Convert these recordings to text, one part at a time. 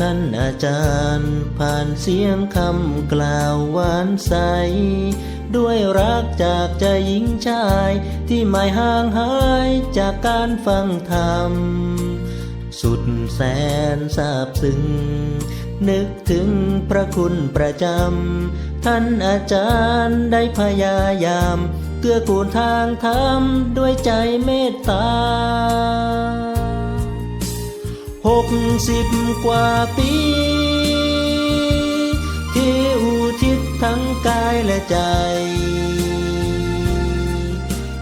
ท่านอาจารย์ ผ่านเสียงคำกล่าวหวานใส ด้วยรักจากใจหญิงชาย ที่ไม่ห่างหายจากการฟังธรรม สุดแสนซาบซึ้ง นึกถึงพระคุณประจำ ท่านอาจารย์ได้พยายาม เกื้อกูลทางธรรมด้วยใจเมตตา หกสิบกว่าปี ที่อุทิศทั้งกายและใจ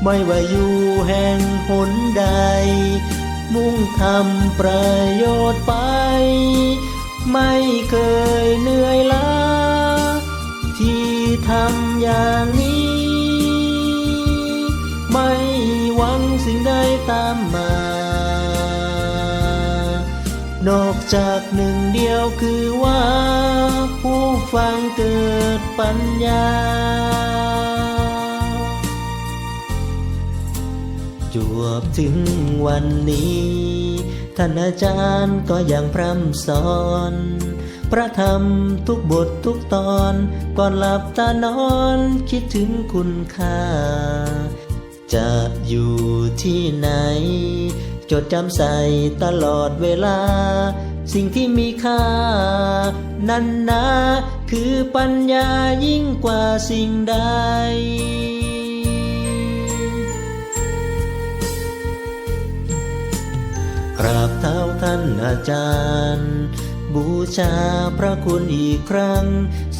ไม่ว่าอยู่แห่งหนใด มุ่งทำประโยชน์ไป ไม่เคยเหนื่อยล้า ที่ทำอย่างนี้ ไม่หวังสิ่งใดตามมา นอกจากหนึ่งเดียวคือว่า ผู้ฟังเกิดปัญญา จวบถึงวันนี้ ท่านอาจารย์ก็ยังพร่ำสอน พระธรรมทุกบททุกตอน ก่อนหลับตานอนคิดถึงคุณค่า จะอยู่ที่ไหน จดจำใส่ตลอดเวลา สิ่งที่มีค่า นั้นนะคือปัญญายิ่งกว่าสิ่งใดกราบเท้าท่านอาจารย์ บูชาพระคุณอีกครั้ง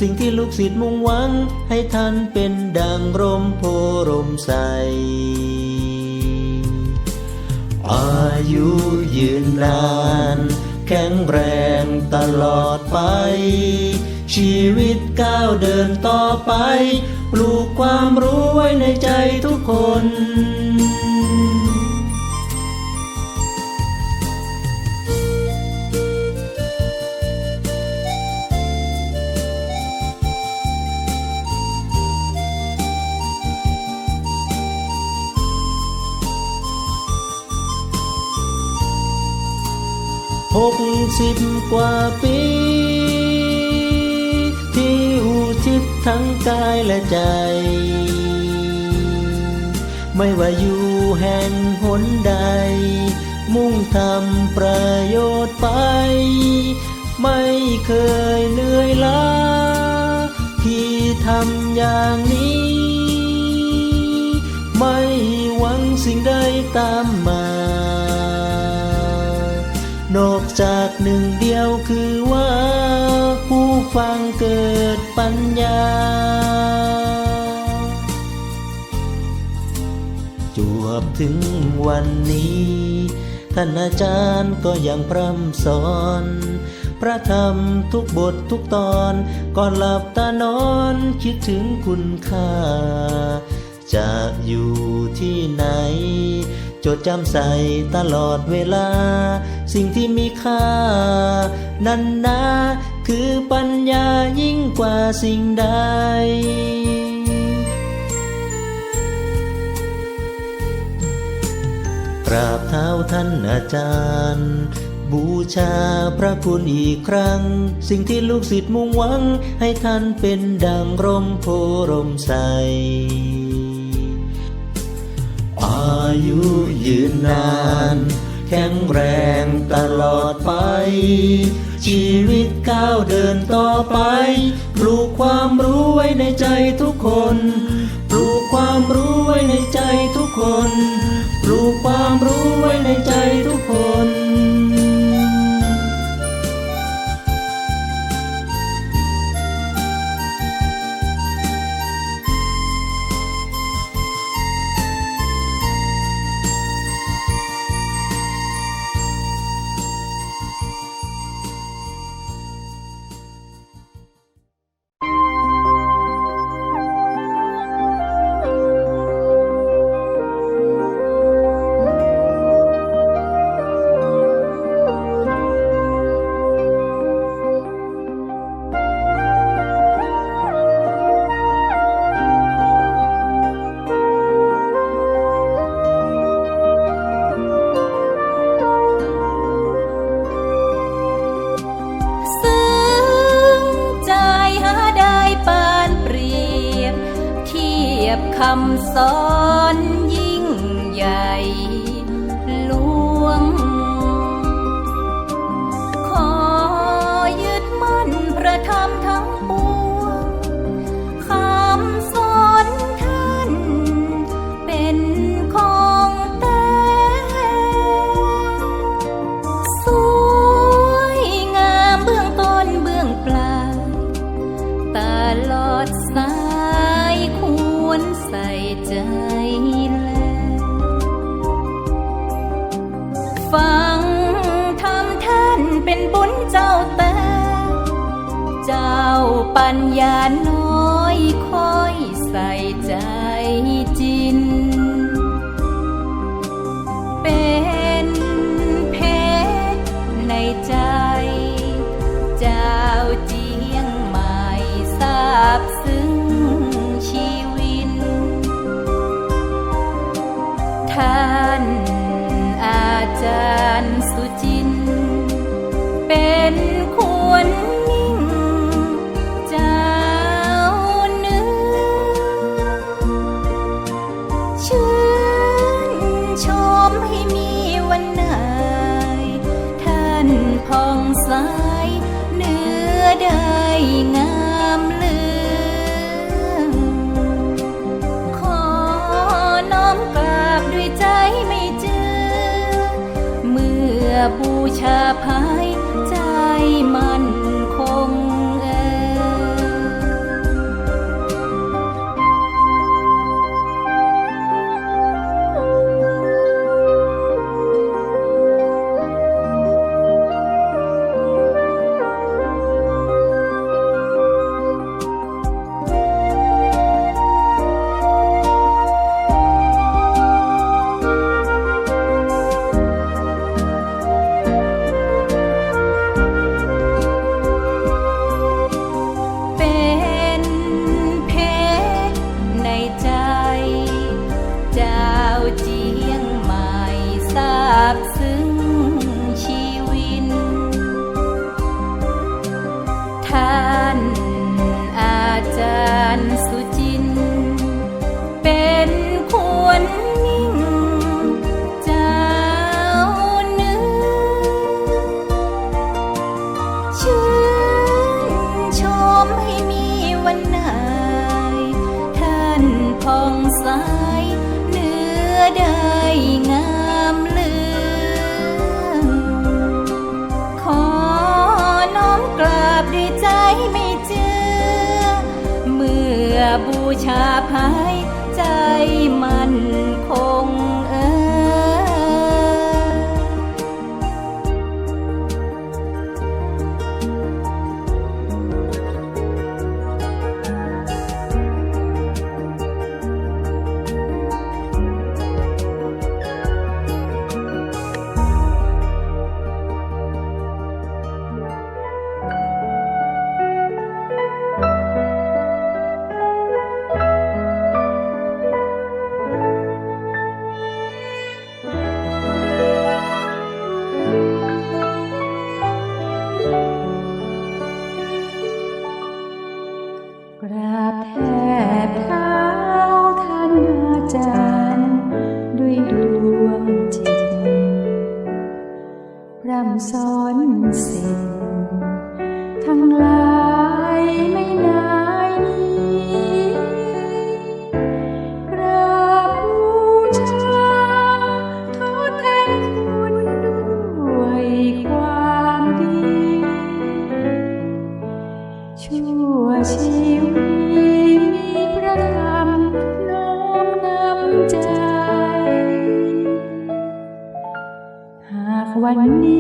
สิ่งที่ลูกศิษย์มุ่งหวัง ให้ท่านเป็นดังร่มโพร่มใส อายุยืนนาน แข็งแรงตลอดไป ชีวิตก้าวเดินต่อไป ปลูกความรู้ไว้ในใจทุกคน กสิบกว่าปี ที่อุทิศทั้งกายและใจ ไม่ว่าอยู่แห่งหนใด มุ่งทำประโยชน์ไป ไม่เคยเหนื่อยล้า ที่ทำอย่างนี้ ไม่หวังสิ่งใดตามมา จากหนึ่งเดียวคือว่า ผู้ฟังเกิดปัญญา จวบถึงวันนี้ ท่านอาจารย์ก็ยังพร่ำสอน พระธรรมทุกบททุกตอนก่อนหลับตานอนคิดถึงคุณค่า จะอยู่ที่ไหน จดจำใส่ตลอดเวลา สิ่งที่มีค่า นั้นนะคือปัญญายิ่งกว่าสิ่งใดกราบเท้าท่านอาจารย์ บูชาพระคุณอีกครั้ง สิ่งที่ลูกศิษย์มุ่งหวัง ให้ท่านเป็นดังร่มโพร่มใส ยุยืนนาน แข็งแรงตลอดไป ชีวิตก้าวเดินต่อไป ปลูกความรู้ไว้ในใจทุกคน ปลูกความรู้ไว้ในใจทุกคน ปลูกความรู้ไว้ในใจทุก คำสอนยิ่งใหญ่หลวง ขอยึดมั่นพระธรรมทั้งปวงคำสอนท่าน เป็นของแท้สวยงามเบื้องต้นเบื้องปลายตลอดสาย วนใส่ใจแล้วฟังทำท่านเป็นบุญเจ้าแต่ เจ้าปัญญาโน บูชาภายใจมา กราบแทบเท้าท่านอาจารย์ ด้วยดวงจิตพรำสอนสิทธ Bánh.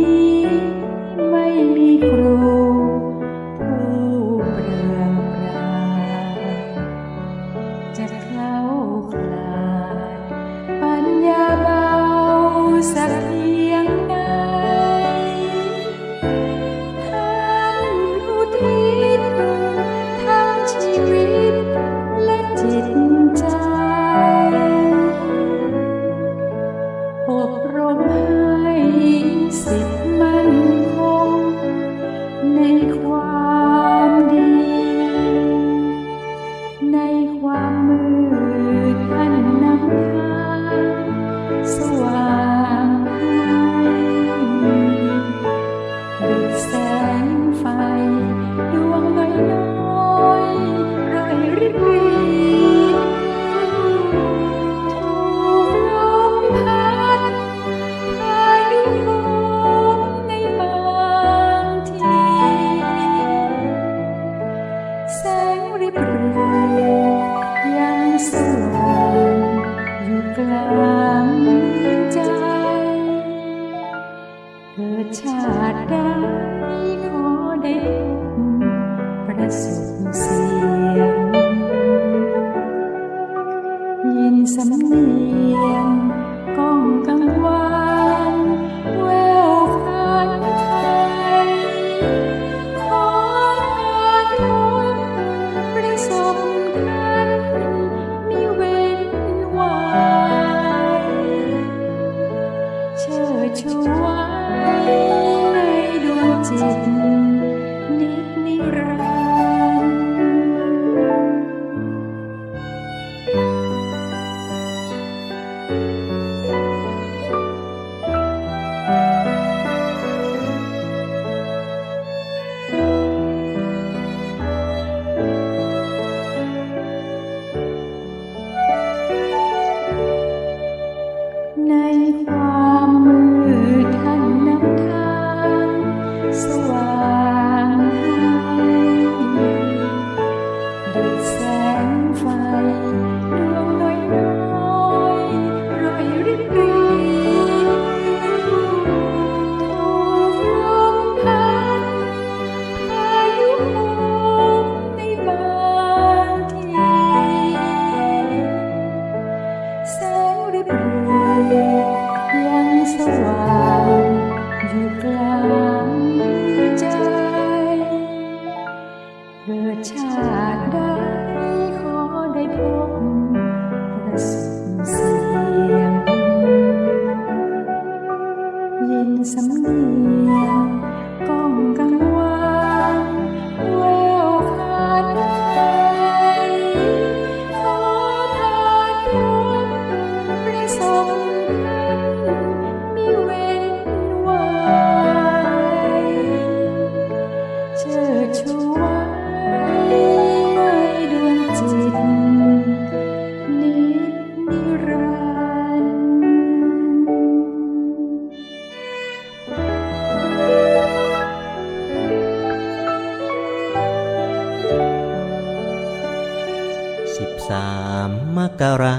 มกรา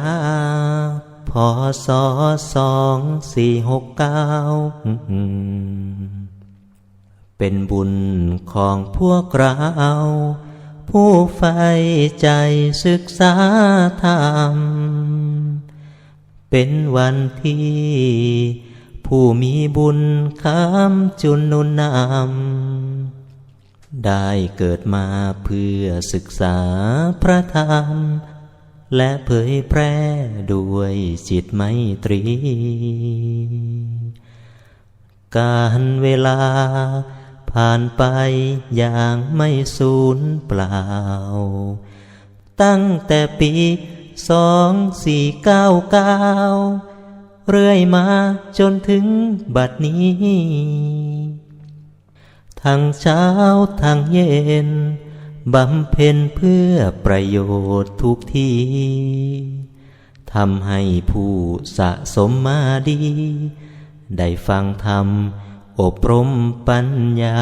พศสองสี่หกเก้าเป็นบุญของพวกเราผู้ใฝ่ใจศึกษาธรรม เป็นวันที่ ผู้มีบุญคำจุนนุนนำได้เกิดมาเพื่อศึกษาพระธรรม และเผยแพร่ด้วยจิตไมตรี การเวลาผ่านไปอย่างไม่สูญเปล่า ตั้งแต่ปีสองสี่เก้าเก้าเรื่อยมาจนถึงบัดนี้ ทั้งเช้าทั้งเย็น บำเพ็ญเพื่อประโยชน์ทุกทีทำให้ผู้สะสมมาดี ได้ฟังธรรม อบรมปัญญา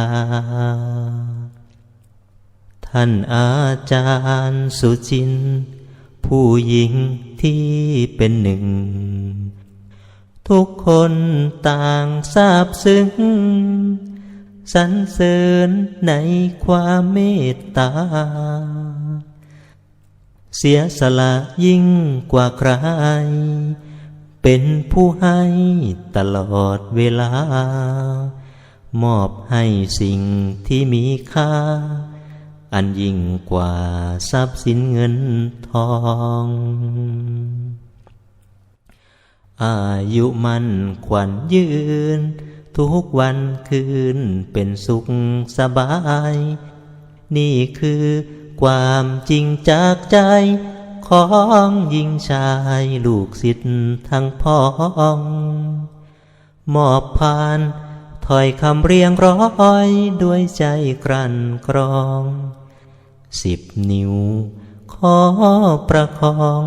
ท่านอาจารย์สุจิน ผู้หญิงที่เป็นหนึ่ง ทุกคนต่างทราบซึ้ง สรรเสริญในความเมตตา เสียสละยิ่งกว่าใคร เป็นผู้ให้ตลอดเวลา มอบให้สิ่งที่มีค่า อันยิ่งกว่าทรัพย์สินเงินทองอายุมันขวัญยืน ทุกวันคืนเป็นสุขสบาย นี่คือความจริงจากใจ ของหญิงชายลูกศิษย์ทั้งพ้องมอบผ่านถอยคำเรียงร้อยด้วยใจกลั่นกรอง สิบนิ้วขอประคอง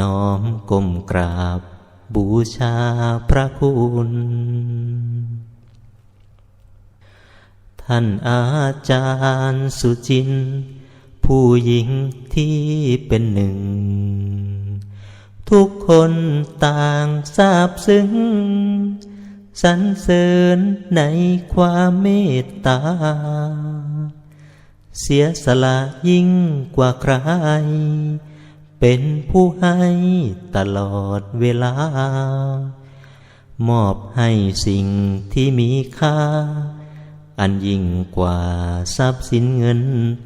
น้อมก้มกราบบูชาพระคุณ ท่านอาจารย์สุจิน ผู้หญิงที่เป็นหนึ่ง ทุกคนต่างทราบซึ้งสรรเสริญในความเมตตา เสียสละยิ่งกว่าใคร เป็นผู้ให้ตลอดเวลา มอบให้สิ่งที่มีค่า อันยิ่งกว่าทรัพย์สินเงิน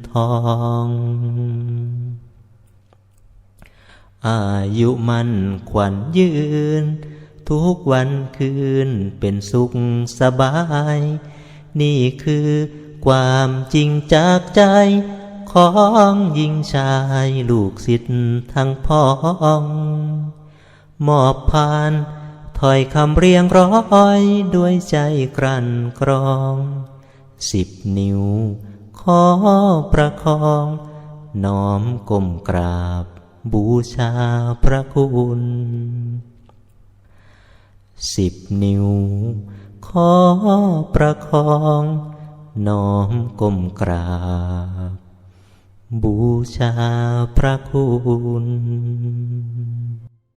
ทอง อายุมันขวัญยืน ทุกวันคืนเป็นสุขสบาย นี่คือความจริงจากใจ ของหญิงชายลูกศิษย์ทั้งพ้องมอบผ่านถอยคำเรียงร้อยด้วยใจกลั่นกรอง สิบนิ้ว ขอประคอง น้อมก้มกราบ บูชาพระคุณสิบนิ้ว ขอประคอง น้อมก้มกราบ บูชาพระคุณ